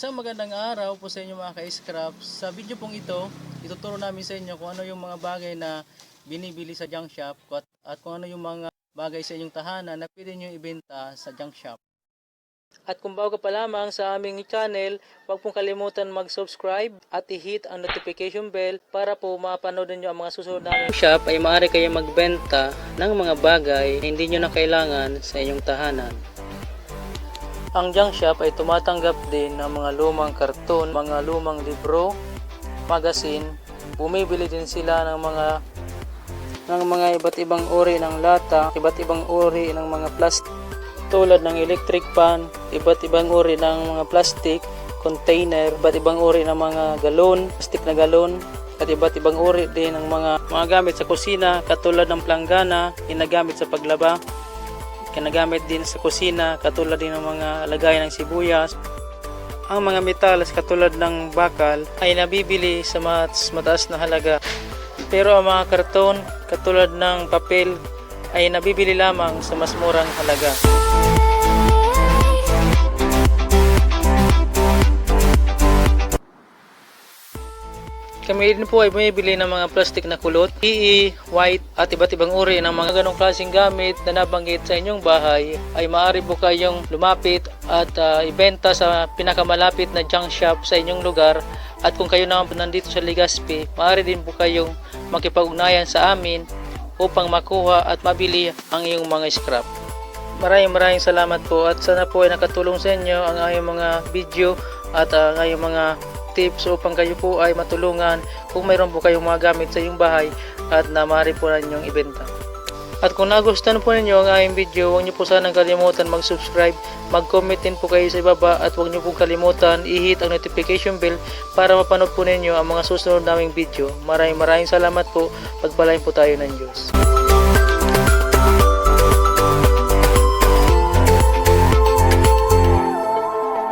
Isang magandang araw po sa inyo mga ka-scrap. Sa video pong ito, ituturo namin sa inyo kung ano yung mga bagay na binibili sa junk shop at, at kung ano yung mga bagay sa inyong tahanan na pwede nyo ibenta sa junk shop. At kung bago pa lamang sa aming channel, huwag pong kalimutan mag-subscribe at i-hit ang notification bell para po mapanood nyo ang mga susunod naming shop ay maaari kayo magbenta ng mga bagay na hindi nyo na kailangan sa inyong tahanan. Ang junk shop ay tumatanggap din ng mga lumang karton, mga lumang libro, magazine. Bumibili din sila ng mga ng mga iba't ibang uri ng lata, iba't ibang uri ng mga plastic tulad ng electric pan, iba't ibang uri ng mga plastic, container, iba't ibang uri ng mga galon, plastic na galon, at iba't ibang uri din ng mga mga gamit sa kusina katulad ng planggana, ginagamit sa paglaba, ginagamit din sa kusina katulad din ng mga lagayan ng sibuyas. Ang mga metals katulad ng bakal ay nabibili sa mas mataas na halaga. Pero ang mga karton katulad ng papel ay nabibili lamang sa mas murang halaga. Kami din po ay bumibili ng mga plastic na kulot, PE, white at iba't ibang uri ng mga ganong klaseng gamit na nabanggit sa inyong bahay ay maaari po kayong lumapit at ah, ibenta sa pinakamalapit na junk shop sa inyong lugar at kung kayo naman nandito sa Legazpi, maaari din po kayong makipag-ugnayan sa amin upang makuha at mabili ang iyong mga scrap. Maraming maraming salamat po at sana po ay nakatulong sa inyo ang ayong mga video at ang ayong mga tips upang kayo po ay matulungan kung mayroon po kayong mga gamit sa iyong bahay at na maaari po ninyong ibenta. At kung nagustuhan po ninyo ang ayong video, huwag niyo po sanang kalimutan mag-subscribe, mag-comment din po kayo sa ibaba at huwag niyo po kalimutan i-hit ang notification bell para mapanood po ninyo ang mga susunod naming video. Maraming maraming salamat po. Pagpalain po tayo ng Diyos.